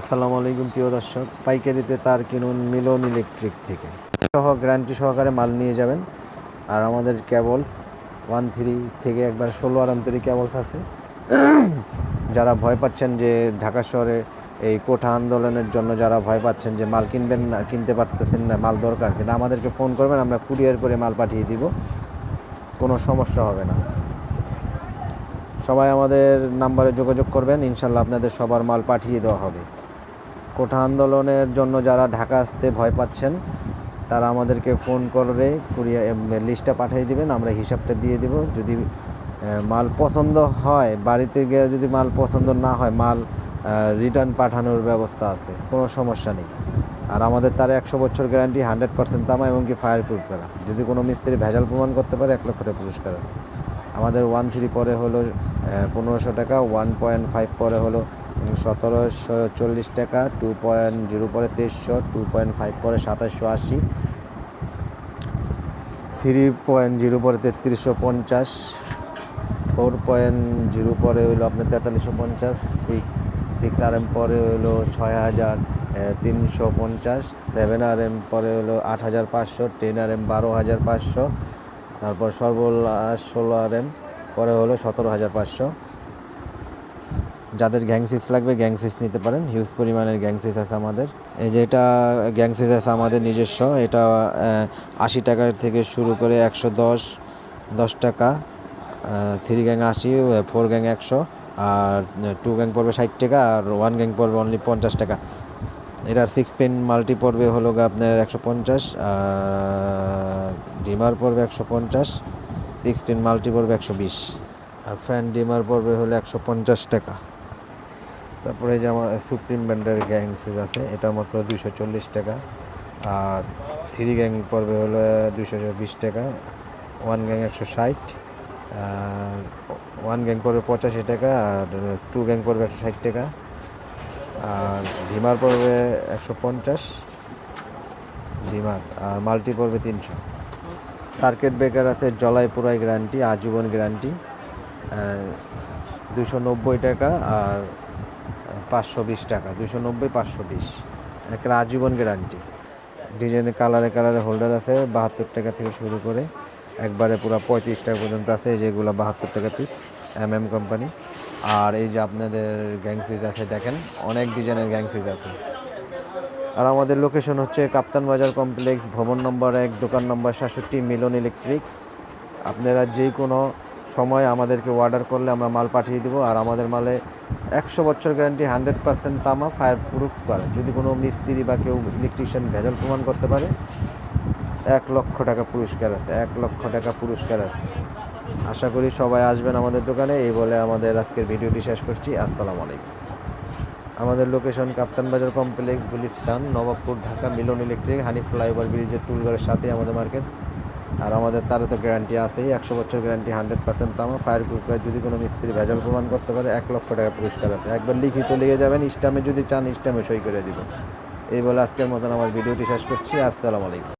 আসসালামু আলাইকুম, প্রিয় দর্শক। পাইকারিতে তার কিনুন মিলন ইলেকট্রিক থেকে। সহ গ্যারান্টি সহকারে মাল নিয়ে যাবেন। আর আমাদের ক্যাবলস ওয়ান থ্রি থেকে একবার ষোলো আরাম তৈরি ক্যাবলস আছে। যারা ভয় পাচ্ছেন যে ঢাকা শহরে এই কোঠা আন্দোলনের জন্য যারা ভয় পাচ্ছেন যে মাল কিনবেন না, কিনতে পারতেছেন না, মাল দরকার, কিন্তু আমাদেরকে ফোন করবেন, আমরা কুরিয়ার করে মাল পাঠিয়ে দিব। কোনো সমস্যা হবে না। সবাই আমাদের নাম্বারে যোগাযোগ করবেন, ইনশাল্লাহ আপনাদের সবার মাল পাঠিয়ে দেওয়া হবে। কোঠা আন্দোলনের জন্য যারা ঢাকা আসতে ভয় পাচ্ছেন, তারা আমাদেরকে ফোন করে কুরিয়া লিস্টটা পাঠিয়ে দিবেন, আমরা হিসাবটা দিয়ে দিব। যদি মাল পছন্দ হয়, বাড়িতে গিয়ে যদি মাল পছন্দ না হয়, মাল রিটার্ন পাঠানোর ব্যবস্থা আছে, কোনো সমস্যা নেই। আর আমাদের তার একশো বছর গ্যারান্টি, হান্ড্রেড পার্সেন্ট তামা এবং কি ফায়ার প্রুফ করা। যদি কোনো মিস্ত্রি ভেজাল প্রমাণ করতে পারে, এক লক্ষ টাকা পুরস্কার আছে। আমাদের ওয়ান থ্রি পরে হলো পনেরোশো টাকা ওয়ান পয়েন্ট ফাইভ পরে হলো সতেরোশো চল্লিশ টাকা টু পয়েন্ট জিরো পরে তেইশশো টু পয়েন্ট ফাইভ পরে সাতাশশো আশি থ্রি পয়েন্ট জিরো পরে তেত্রিশশো পঞ্চাশ ফোর পয়েন্ট জিরো পরে হলো আপনার তেতাল্লিশশো পঞ্চাশ সিক্স সিক্স আর এম পরে হলো ছয় হাজার তিনশো পঞ্চাশ সেভেন আর এম পরে হলো আট হাজার পাঁচশো টেন আর এম বারো হাজার পাঁচশো তারপর সর্বলাস্ট ষোলো আর এম, পরে হলো সতেরো হাজার পাঁচশো। যাদের গ্যাং ফিস লাগবে, গ্যাং ফিস নিতে পারেন। হিউজ পরিমাণের গ্যাং ফিস আছে আমাদের। এই যে এটা, গ্যাং ফিস আছে আমাদের নিজস্ব। এটা আশি টাকা থেকে শুরু করে একশো দশ দশ টাকা থ্রি গ্যাং আশি ফোর গ্যাং একশো, আর টু গ্যাং পড়বে ষাট টাকা, আর ওয়ান গ্যাং পড়বে অনলি পঞ্চাশ টাকা। এটার সিক্স পেন মাল্টি পড়বে হলো আপনার একশো পঞ্চাশ ডিমার পড়বে একশো পঞ্চাশ সিক্স পিন মাল্টি পড়বে একশো বিশ, আর ফ্যান ডিমার পড়বে হলো একশো পঞ্চাশ টাকা। তারপরে যে আমার সুপ্রিম ব্র্যান্ডের গ্যাং ফিজ আছে, এটা মাত্র দুইশো চল্লিশ টাকা, আর থ্রি গ্যাং পড়বে হলো দুইশো বিশ টাকা ওয়ান গ্যাং একশো ষাট ওয়ান গ্যাং পড়বে পঁচাশি টাকা, আর টু গ্যাং পড়বে একশো ষাট টাকা আর ডিমার পড়বে একশো পঞ্চাশ। ডিমার আর মাল্টি পড়বে তিনশো। সার্কিট ব্রেকার আছে জলাই পুরাই গ্যারান্টি, আজীবন গ্যারান্টি। দুশো নব্বই টাকা আর পাঁচশো বিশ টাকা। দুশো নব্বই, পাঁচশো বিশ। একটা আজীবন গ্যারান্টি। ডিজাইনের কালারে কালারে হোল্ডার আছে, বাহাত্তর টাকা থেকে শুরু করে। একবারে পুরো পঁয়ত্রিশ টাকা পর্যন্ত আছে, যেগুলো বাহাত্তর টাকা পিস এম এম কোম্পানি। আর এই যে আপনাদের গ্যাং ফিজ আছে, দেখেন, অনেক ডিজাইনের গ্যাং ফিজ আছে। আর আমাদের লোকেশন হচ্ছে কাপ্তান বাজার কমপ্লেক্স ভবন নম্বর এক, দোকান নম্বর সাতষট্টি, মিলন ইলেকট্রিক আপনারা যে কোনো সময় আমাদেরকে অর্ডার করলে আমরা মাল পাঠিয়ে দেবো, আর আমাদের মালে একশো বছর গ্যারান্টি হান্ড্রেড পার্সেন্ট তামা ফায়ার প্রুফ করে। যদি কোনো মিস্ত্রি বা কেউ ইলেকট্রিশিয়ান ভেজাল প্রমাণ করতে পারে, এক লক্ষ টাকা পুরস্কার আছে, এক লক্ষ টাকা পুরস্কার আছে। আশা করি সবাই আসবেন আমাদের দোকানে, এই বলে আমাদের আজকের ভিডিওটি শেষ করছি। আসসালামু আলাইকুম। আমাদের location Kaptan Bazar complex Gulistan, Nawabpur, Dhaka, Milon electric হানি ফ্লাইওভার ব্রিজের টুলঘরের সাথে আমাদের মার্কেট। আর আমাদের তারও তো গ্যারান্টি আছেই, একশো বছর গ্যারান্টি হান্ড্রেড পার্সেন্ট তামা ফায়ার প্রুফ যদি কোনো মিস্ত্রি ভেজাল প্রমাণ করতে পারে, এক লক্ষ টাকা পুরস্কার আছে। একবার লিখিত লেগে যাবেন ইস্টামে যদি চান ইস্টামে সই করে দিব এই বলে আজকের মতন আমার ভিডিওটি শেষ করছি। আসসালামু আলাইকুম।